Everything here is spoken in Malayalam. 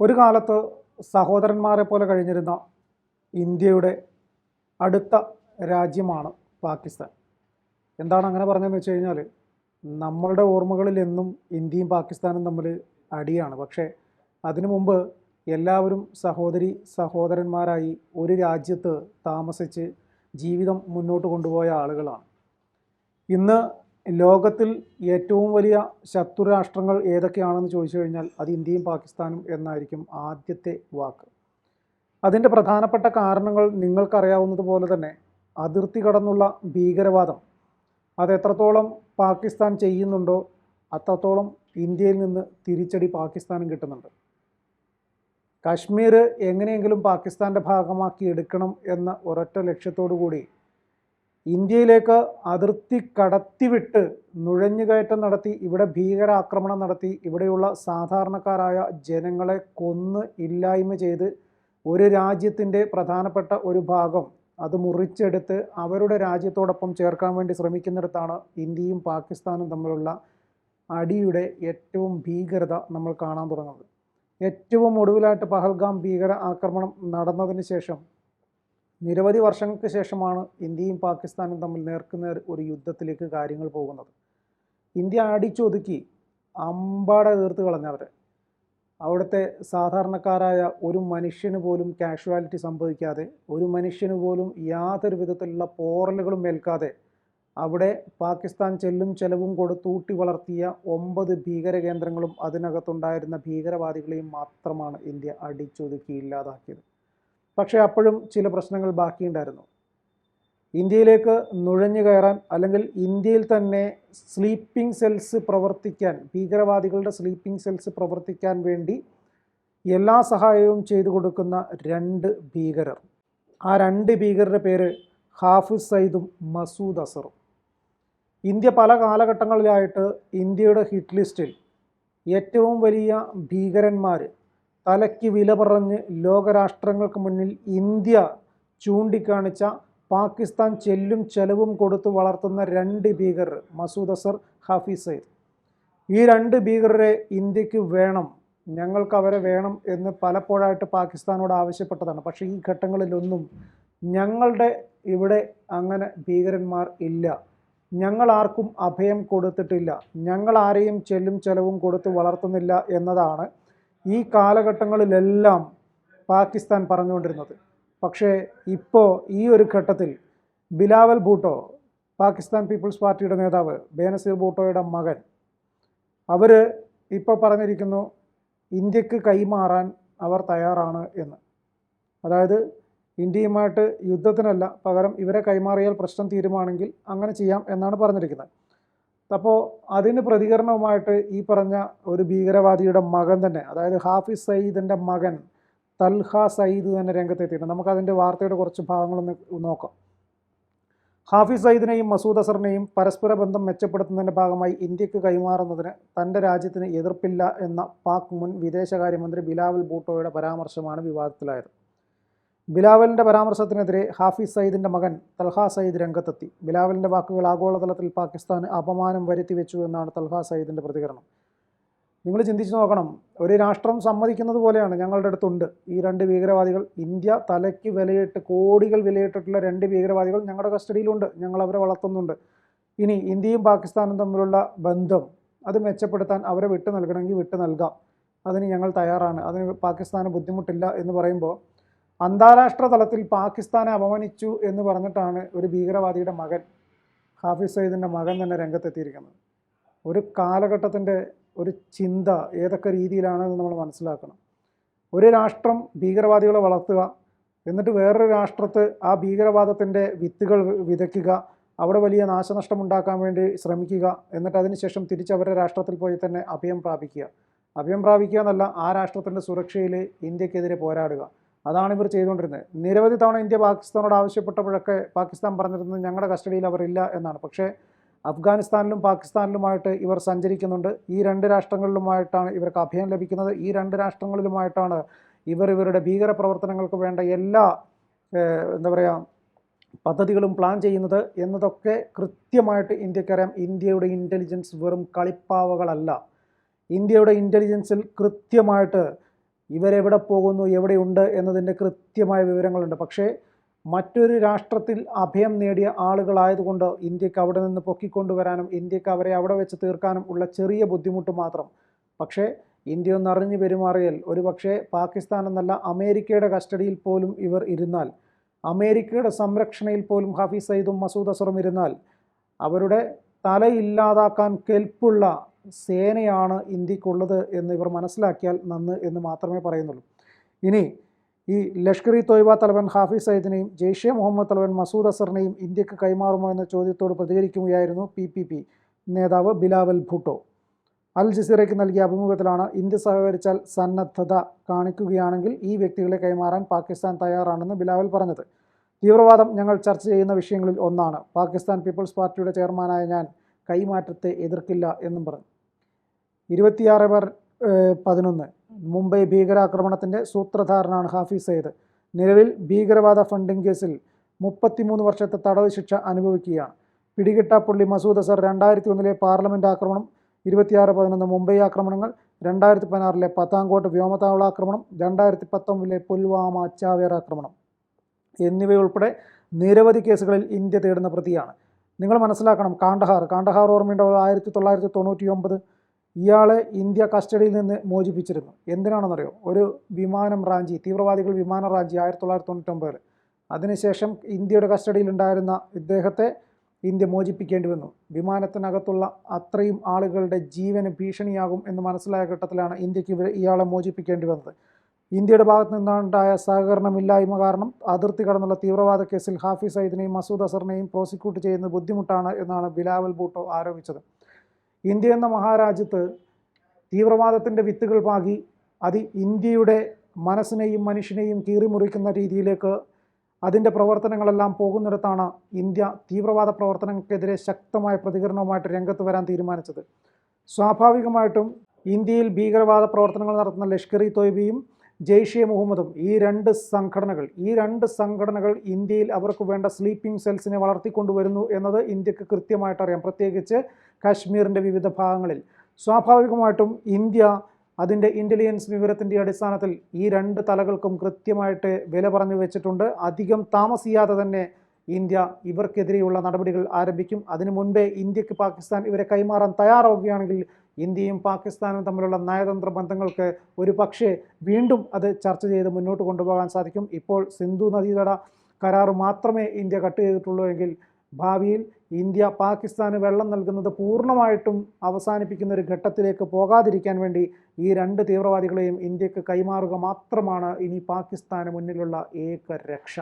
ഒരു കാലത്ത് സഹോദരന്മാരെ പോലെ കഴിഞ്ഞിരുന്ന ഇന്ത്യയുടെ അടുത്ത രാജ്യമാണ് പാകിസ്ഥാൻ. എന്താണ് അങ്ങനെ പറഞ്ഞതെന്ന് വെച്ച് കഴിഞ്ഞാൽ നമ്മളുടെ ഓർമ്മകളിൽ എന്നും ഇന്ത്യയും പാകിസ്ഥാനും തമ്മിൽ അടിയാണ്. പക്ഷേ അതിനു മുമ്പ് എല്ലാവരും സഹോദരി സഹോദരന്മാരായി ഒരു രാജ്യത്ത് താമസിച്ച് ജീവിതം മുന്നോട്ട് കൊണ്ടുപോയ ആളുകളാണ്. ഇന്ന് ലോകത്തിൽ ഏറ്റവും വലിയ ശത്രുരാഷ്ട്രങ്ങൾ ഏതൊക്കെയാണെന്ന് ചോദിച്ചു കഴിഞ്ഞാൽ അത് ഇന്ത്യയും പാകിസ്ഥാനും എന്നായിരിക്കും ആദ്യത്തെ വാക്ക്. അതിന്റെ പ്രധാനപ്പെട്ട കാരണങ്ങൾ നിങ്ങൾക്കറിയാവുന്നതുപോലെ തന്നെ അതിർത്തി കടന്നുള്ള ഭീകരവാദം. അത് എത്രത്തോളം പാകിസ്ഥാൻ ചെയ്യുന്നുണ്ടോ അത്രത്തോളം ഇന്ത്യയിൽ നിന്ന് തിരിച്ചടി പാകിസ്ഥാനും കിട്ടുന്നുണ്ട്. കാശ്മീർ എങ്ങനെയെങ്കിലും പാകിസ്ഥാന്റെ ഭാഗമാക്കി എടുക്കണം എന്ന ഒരൊറ്റ ലക്ഷ്യത്തോടു കൂടി ഇന്ത്യയിലേക്ക് അതിർത്തി കടത്തിവിട്ട് നുഴഞ്ഞുകയറ്റം നടത്തി ഇവിടെ ഭീകരാക്രമണം നടത്തി ഇവിടെയുള്ള സാധാരണക്കാരായ ജനങ്ങളെ കൊന്ന് ഇല്ലായ്മ ചെയ്ത് ഒരു രാജ്യത്തിന്റെ പ്രധാനപ്പെട്ട ഒരു ഭാഗം അത് മുറിച്ചെടുത്ത് അവരുടെ രാജ്യത്തോടൊപ്പം ചേർക്കാൻ വേണ്ടി ശ്രമിക്കുന്നിടത്താണ് ഇന്ത്യയും പാകിസ്ഥാനും തമ്മിലുള്ള അടിയുടെ ഏറ്റവും ഭീകരത നമ്മൾ കാണാൻ തുടങ്ങുന്നത്. ഏറ്റവും ഒടുവിലായിട്ട് പഹൽഗാം ഭീകര ആക്രമണം നടന്നതിന് ശേഷം നിരവധി വർഷങ്ങൾക്ക് ശേഷമാണ് ഇന്ത്യയും പാകിസ്ഥാനും തമ്മിൽ നേർക്കുന്ന ഒരു യുദ്ധത്തിലേക്ക് കാര്യങ്ങൾ പോകുന്നത്. ഇന്ത്യ അടിച്ചൊതുക്കി അമ്പാടെ തീർത്ത് കളഞ്ഞവരെ അവിടുത്തെ സാധാരണക്കാരായ ഒരു മനുഷ്യന് പോലും കാഷ്വാലിറ്റി സംഭവിക്കാതെ ഒരു മനുഷ്യന് പോലും യാതൊരു വിധത്തിലുള്ള പോറലുകളും ഏൽക്കാതെ അവിടെ പാകിസ്ഥാൻ ചെല്ലും ചെലവും കൊടുത്തൂട്ടി വളർത്തിയ ഒമ്പത് ഭീകര കേന്ദ്രങ്ങളും അതിനകത്തുണ്ടായിരുന്ന ഭീകരവാദികളെയും മാത്രമാണ് ഇന്ത്യ അടിച്ചൊതുക്കി ഇല്ലാതാക്കിയത്. പക്ഷേ അപ്പോഴും ചില പ്രശ്നങ്ങൾ ബാക്കിയുണ്ടായിരുന്നു. ഇന്ത്യയിലേക്ക് നുഴഞ്ഞു കയറാൻ അല്ലെങ്കിൽ ഇന്ത്യയിൽ തന്നെ സ്ലീപ്പിംഗ് സെൽസ് പ്രവർത്തിക്കാൻ ഭീകരവാദികളുടെ സ്ലീപ്പിംഗ് സെൽസ് പ്രവർത്തിക്കാൻ വേണ്ടി എല്ലാ സഹായവും ചെയ്തു കൊടുക്കുന്ന രണ്ട് ഭീകരർ. ആ രണ്ട് ഭീകരരുടെ പേര് ഹാഫിസ് സയ്ദും മസൂദ് അസറും. ഇന്ത്യ പല കാലഘട്ടങ്ങളിലായിട്ട് ഇന്ത്യയുടെ ഹിറ്റ് ലിസ്റ്റിൽ ഏറ്റവും വലിയ ഭീകരന്മാർ തലയ്ക്ക് വില പറഞ്ഞ് ലോകരാഷ്ട്രങ്ങൾക്ക് മുന്നിൽ ഇന്ത്യ ചൂണ്ടിക്കാണിച്ച പാകിസ്ഥാൻ ചെല്ലും ചെലവും കൊടുത്ത് വളർത്തുന്ന രണ്ട് ഭീകരർ മസൂദ് അസർ ഹാഫിസ് സയ്യിദ്. ഈ രണ്ട് ഭീകരരെ ഇന്ത്യയ്ക്ക് വേണം ഞങ്ങൾക്ക് അവരെ വേണം എന്ന് പലപ്പോഴായിട്ട് പാകിസ്ഥാനോട് ആവശ്യപ്പെട്ടതാണ്. പക്ഷേ ഈ ഘട്ടങ്ങളിലൊന്നും ഞങ്ങളുടെ ഇവിടെ അങ്ങനെ ഭീകരന്മാർ ഇല്ല. ഞങ്ങൾ ആർക്കും അഭയം കൊടുത്തിട്ടില്ല. ഞങ്ങൾ ആരെയും ചെല്ലും ചെലവും കൊടുത്ത് വളർത്തുന്നില്ല എന്നതാണ് ഈ കാലഘട്ടങ്ങളിലെല്ലാം പാകിസ്ഥാൻ പറഞ്ഞുകൊണ്ടിരുന്നത്. പക്ഷേ ഇപ്പോൾ ഈ ഒരു ഘട്ടത്തിൽ ബിലാവൽ ഭൂട്ടോ പാകിസ്ഥാൻ പീപ്പിൾസ് പാർട്ടിയുടെ നേതാവ് ബേനസീർ ഭൂട്ടോയുടെ മകൻ അവർ ഇപ്പോൾ പറഞ്ഞിരിക്കുന്നു ഇന്ത്യയ്ക്ക് കൈമാറാൻ അവർ തയ്യാറാണ് എന്ന്. അതായത് ഇന്ത്യയുമായിട്ട് യുദ്ധത്തിനല്ല പകരം ഇവരെ കൈമാറിയാൽ പ്രശ്നം തീരുമാണെങ്കിൽ അങ്ങനെ ചെയ്യാം എന്നാണ് പറഞ്ഞിരിക്കുന്നത്. അപ്പോൾ അതിന് പ്രതികരണവുമായിട്ട് ഈ പറഞ്ഞ ഒരു ഭീകരവാദിയുടെ മകൻ തന്നെ അതായത് ഹാഫിസ് സയ്യിദിന്റെ മകൻ തൽഹ സയ്യിദ് തന്നെ രംഗത്തെത്തിയിട്ടുണ്ട്. നമുക്ക് നമുക്കതിന്റെ വാർത്തയുടെ കുറച്ച് ഭാഗങ്ങളൊന്ന് നോക്കാം. ഹാഫിസ് സയ്യിദിനെയും മസൂദ് അസറിനെയും പരസ്പര ബന്ധം മെച്ചപ്പെടുത്തുന്നതിന്റെ ഭാഗമായി ഇന്ത്യയ്ക്ക് കൈമാറുന്നതിന് തന്റെ രാജ്യത്തിന് എതിർപ്പില്ല എന്ന പാക് മുൻ വിദേശകാര്യമന്ത്രി ബിലാവൽ ബൂട്ടോയുടെ പരാമർശമാണ് വിവാദത്തിലായത്. ബിലാവലിന്റെ പരാമർശത്തിനെതിരെ ഹാഫിസ് സയ്യിദിന്റെ മകൻ തൽഹ സയ്യിദ് രംഗത്തെത്തി. ബിലാവലിന്റെ വാക്കുകൾ ആഗോളതലത്തിൽ പാകിസ്ഥാന് അപമാനം വരുത്തി വെച്ചു എന്നാണ് തൽഹ സയ്യിദിന്റെ പ്രതികരണം. നിങ്ങൾ ചിന്തിച്ച് നോക്കണം ഒരു രാഷ്ട്രം സമ്മതിക്കുന്നത് പോലെയാണ് ഞങ്ങളുടെ അടുത്തുണ്ട്. ഈ രണ്ട് ഭീകരവാദികൾ ഇന്ത്യ തലയ്ക്ക് വിലയിട്ട് കോടികൾ വിലയിട്ടിട്ടുള്ള രണ്ട് ഭീകരവാദികൾ ഞങ്ങളുടെ കസ്റ്റഡിയിലുണ്ട് ഞങ്ങൾ അവരെ വളർത്തുന്നുണ്ട്. ഇനി ഇന്ത്യയും പാകിസ്ഥാനും തമ്മിലുള്ള ബന്ധം അത് മെച്ചപ്പെടുത്താൻ അവരെ വിട്ടു നൽകണമെങ്കിൽ വിട്ടു നൽകാം. അതിന് ഞങ്ങൾ തയ്യാറാണ്. അതിന് പാകിസ്ഥാന് ബുദ്ധിമുട്ടില്ല എന്ന് പറയുമ്പോൾ അന്താരാഷ്ട്ര തലത്തിൽ പാകിസ്ഥാനെ അപമാനിച്ചു എന്ന് പറഞ്ഞിട്ടാണ് ഒരു ഭീകരവാദിയുടെ മകൻ ഹാഫിസ് സയ്യിദിന്റെ മകൻ തന്നെ രംഗത്തെത്തിയിരിക്കുന്നത്. ഒരു കാലഘട്ടത്തിന്റെ ഒരു ചിന്ത ഏതൊക്കെ രീതിയിലാണെന്ന് നമ്മൾ മനസ്സിലാക്കണം. ഒരു രാഷ്ട്രം ഭീകരവാദികളെ വളർത്തുക എന്നിട്ട് വേറൊരു രാഷ്ട്രത്ത് ആ ഭീകരവാദത്തിന്റെ വിത്തുകൾ വിതയ്ക്കുക അവിടെ വലിയ നാശനഷ്ടം ഉണ്ടാക്കാൻ വേണ്ടി ശ്രമിക്കുക എന്നിട്ട് അതിനുശേഷം തിരിച്ച് അവരുടെ രാഷ്ട്രത്തിൽ പോയി തന്നെ അഭയം പ്രാപിക്കുക. അഭയം പ്രാപിക്കുക എന്നല്ല ആ രാഷ്ട്രത്തിന്റെ സുരക്ഷയിൽ ഇന്ത്യക്കെതിരെ പോരാടുക. അതാണ് ഇവർ ചെയ്തുകൊണ്ടിരുന്നത്. നിരവധി തവണ ഇന്ത്യ പാകിസ്ഥാനോട് ആവശ്യപ്പെട്ടപ്പോഴൊക്കെ പാകിസ്ഥാൻ പറഞ്ഞിരുന്നത് ഞങ്ങളുടെ കസ്റ്റഡിയിൽ അവർ ഇല്ല എന്നാണ്. പക്ഷേ അഫ്ഗാനിസ്ഥാനിലും പാകിസ്ഥാനിലുമായിട്ട് ഇവർ സഞ്ചരിക്കുന്നുണ്ട്. ഈ രണ്ട് രാഷ്ട്രങ്ങളിലുമായിട്ടാണ് ഇവർക്ക് അഭയം ലഭിക്കുന്നത്. ഈ രണ്ട് രാഷ്ട്രങ്ങളിലുമായിട്ടാണ് ഇവർ ഇവരുടെ ഭീകര പ്രവർത്തനങ്ങൾക്ക് വേണ്ട എല്ലാ എന്താ പറയുക പദ്ധതികളും പ്ലാൻ ചെയ്യുന്നത് എന്നതൊക്കെ കൃത്യമായിട്ട് ഇന്ത്യക്കറിയാം. ഇന്ത്യയുടെ ഇന്റലിജൻസ് വെറും കളിപ്പാവകളല്ല. ഇന്ത്യയുടെ ഇന്റലിജൻസിൽ കൃത്യമായിട്ട് ഇവരെവിടെ പോകുന്നു എവിടെയുണ്ട് എന്നതിന്റെ കൃത്യമായ വിവരങ്ങളുണ്ട്. പക്ഷേ മറ്റൊരു രാഷ്ട്രത്തിൽ അഭയം നേടിയ ആളുകളായതുകൊണ്ട് ഇന്ത്യയ്ക്ക് അവിടെ നിന്ന് പൊക്കിക്കൊണ്ടുവരാനും ഇന്ത്യയ്ക്ക് അവരെ അവിടെ വെച്ച് തീർക്കാനും ഉള്ള ചെറിയ ബുദ്ധിമുട്ട് മാത്രം. പക്ഷേ ഇന്ത്യ ഒന്ന് അറിഞ്ഞു പെരുമാറിയാൽ ഒരു പക്ഷേ പാകിസ്ഥാൻ എന്നല്ല അമേരിക്കയുടെ കസ്റ്റഡിയിൽ പോലും ഇവർ ഇരുന്നാൽ അമേരിക്കയുടെ സംരക്ഷണയിൽ പോലും ഹഫീസ് സയ്യിദും മസൂദ് അസറും ഇരുന്നാൽ അവരുടെ തലയില്ലാതാക്കാൻ കെൽപ്പുള്ള സേനയാണ് ഇന്ത്യക്കുള്ളത് എന്ന് ഇവർ മനസ്സിലാക്കിയാൽ നന്ന് എന്ന് മാത്രമേ പറയുന്നുള്ളൂ. ഇനി ഈ ലഷ്കർ ഇ തോയ്ബ തലവൻ ഹാഫിസ് സയ്യിദിനെയും ജെയ്ഷെ മുഹമ്മദ് തലവൻ മസൂദ് അസറിനെയും ഇന്ത്യയ്ക്ക് കൈമാറുമോ എന്ന ചോദ്യത്തോട് പ്രതികരിക്കുകയായിരുന്നു പി പി പി നേതാവ് ബിലാവൽ ഭൂട്ടോ. അൽ ജസീറയ്ക്ക് നൽകിയ അഭിമുഖത്തിലാണ് ഇന്ത്യ സഹകരിച്ചാൽ സന്നദ്ധത കാണിക്കുകയാണെങ്കിൽ ഈ വ്യക്തികളെ കൈമാറാൻ പാകിസ്ഥാൻ തയ്യാറാണെന്ന് ബിലാവൽ പറഞ്ഞത്. തീവ്രവാദം ഞങ്ങൾ ചർച്ച ചെയ്യുന്ന വിഷയങ്ങളിൽ ഒന്നാണ്. പാകിസ്ഥാൻ പീപ്പിൾസ് പാർട്ടിയുടെ ചെയർമാനായ ഞാൻ കൈമാറ്റത്തെ എതിർക്കില്ല എന്നും പറഞ്ഞു. ഇരുപത്തിയാറ് പേർ പതിനൊന്ന്. മുംബൈ ഭീകരാക്രമണത്തിന്റെ സൂത്രധാരനാണ് ഹാഫിസ് സയ്യിദ്. നിലവിൽ ഭീകരവാദ ഫണ്ടിംഗ് കേസിൽ മുപ്പത്തിമൂന്ന് വർഷത്തെ തടവ് ശിക്ഷ അനുഭവിക്കുകയാണ്. പിടികിട്ടാപ്പുള്ളി മസൂദ് അസർ രണ്ടായിരത്തി ഒന്നിലെ പാർലമെന്റ് ആക്രമണം ഇരുപത്തിയാറ് പതിനൊന്ന് മുംബൈ ആക്രമണങ്ങൾ രണ്ടായിരത്തി പതിനാറിലെ പത്താംകോട്ട് വ്യോമതാവള ആക്രമണം രണ്ടായിരത്തി പത്തൊമ്പതിലെ പുൽവാമ ചാവേർ ആക്രമണം എന്നിവയുൾപ്പെടെ നിരവധി കേസുകളിൽ ഇന്ത്യ തേടുന്ന പ്രതിയാണ്. നിങ്ങൾ മനസ്സിലാക്കണം കാണ്ഡഹാർ. കാണ്ഡഹാർ ഓർമ്മയുണ്ടാവുക ആയിരത്തി തൊള്ളായിരത്തി തൊണ്ണൂറ്റി ഒമ്പത് ഇയാളെ ഇന്ത്യ കസ്റ്റഡിയിൽ നിന്ന് മോചിപ്പിച്ചിരുന്നു. എന്തിനാണെന്നറിയോ? ഒരു വിമാനം റാഞ്ചി തീവ്രവാദികൾ വിമാനം റാഞ്ചി ആയിരത്തി തൊള്ളായിരത്തി തൊണ്ണൂറ്റൊമ്പതിൽ അതിനുശേഷം ഇന്ത്യയുടെ കസ്റ്റഡിയിലുണ്ടായിരുന്ന ഇദ്ദേഹത്തെ ഇന്ത്യ മോചിപ്പിക്കേണ്ടി വന്നു. വിമാനത്തിനകത്തുള്ള അത്രയും ആളുകളുടെ ജീവന് ഭീഷണിയാകും എന്ന് മനസ്സിലായ ഘട്ടത്തിലാണ് ഇന്ത്യയ്ക്ക് ഇവർ ഇയാളെ മോചിപ്പിക്കേണ്ടി വന്നത്. ഇന്ത്യയുടെ ഭാഗത്ത് നിന്നുണ്ടായ സഹകരണമില്ലായ്മ കാരണം അതിർത്തി കടന്നുള്ള തീവ്രവാദ കേസിൽ ഹാഫിസ് സയ്യിദിനെയും മസൂദ് അസറിനെയും പ്രോസിക്യൂട്ട് ചെയ്യുന്നത് ബുദ്ധിമുട്ടാണ് എന്നാണ് ബിലാവൽ ബൂട്ടോ ആരോപിച്ചത്. ഇന്ത്യ എന്ന മഹാരാജ്യത്ത് തീവ്രവാദത്തിന്റെ വിത്തുകൾ പാകി അത് ഇന്ത്യയുടെ മനസ്സിനെയും മനുഷ്യനെയും കീറിമുറിക്കുന്ന രീതിയിലേക്ക് അതിന്റെ പ്രവർത്തനങ്ങളെല്ലാം പോകുന്നിടത്താണ് ഇന്ത്യ തീവ്രവാദ പ്രവർത്തനങ്ങൾക്കെതിരെ ശക്തമായ പ്രതികരണവുമായിട്ട് രംഗത്ത് വരാൻ തീരുമാനിച്ചത്. സ്വാഭാവികമായിട്ടും ഇന്ത്യയിൽ ഭീകരവാദ പ്രവർത്തനങ്ങൾ നടത്തുന്ന ലഷ്കർ ഇ തോയ്ബയും ജെയ്ഷെ മുഹമ്മദും ഈ രണ്ട് സംഘടനകൾ ഈ രണ്ട് സംഘടനകൾ ഇന്ത്യയിൽ അവർക്ക് വേണ്ട സ്ലീപ്പിംഗ് സെൽസിനെ വളർത്തിക്കൊണ്ടുവരുന്നു എന്നത് ഇന്ത്യയ്ക്ക് കൃത്യമായിട്ടറിയാം പ്രത്യേകിച്ച് കാശ്മീരിന്റെ വിവിധ ഭാഗങ്ങളിൽ. സ്വാഭാവികമായിട്ടും ഇന്ത്യ അതിന്റെ ഇന്റലിജൻസ് വിവരത്തിന്റെ അടിസ്ഥാനത്തിൽ ഈ രണ്ട് തലകൾക്കും കൃത്യമായിട്ട് വില പറഞ്ഞു വെച്ചിട്ടുണ്ട്. അധികം താമസിയാതെ തന്നെ ഇന്ത്യ ഇവർക്കെതിരെയുള്ള നടപടികൾ ആരംഭിക്കും. അതിനു മുൻപേ ഇന്ത്യയ്ക്ക് പാകിസ്ഥാൻ ഇവരെ കൈമാറാൻ തയ്യാറാവുകയാണെങ്കിൽ ഇന്ത്യയും പാകിസ്ഥാനും തമ്മിലുള്ള നയതന്ത്ര ബന്ധങ്ങൾക്ക് ഒരു പക്ഷേ വീണ്ടും അത് ചർച്ച ചെയ്ത് മുന്നോട്ട് കൊണ്ടുപോകാൻ സാധിക്കും. ഇപ്പോൾ സിന്ധു നദീതട കരാർ മാത്രമേ ഇന്ത്യ കട്ട് ചെയ്തിട്ടുള്ളൂ എങ്കിൽ ഭാവിയിൽ ഇന്ത്യ പാകിസ്ഥാന് വെള്ളം നൽകുന്നത് പൂർണമായിട്ടും അവസാനിപ്പിക്കുന്ന ഒരു ഘട്ടത്തിലേക്ക് പോകാതിരിക്കാൻ വേണ്ടി ഈ രണ്ട് തീവ്രവാദികളെയും ഇന്ത്യയ്ക്ക് കൈമാറുക മാത്രമാണ് ഇനി പാകിസ്ഥാന് മുന്നിലുള്ള ഏക രക്ഷ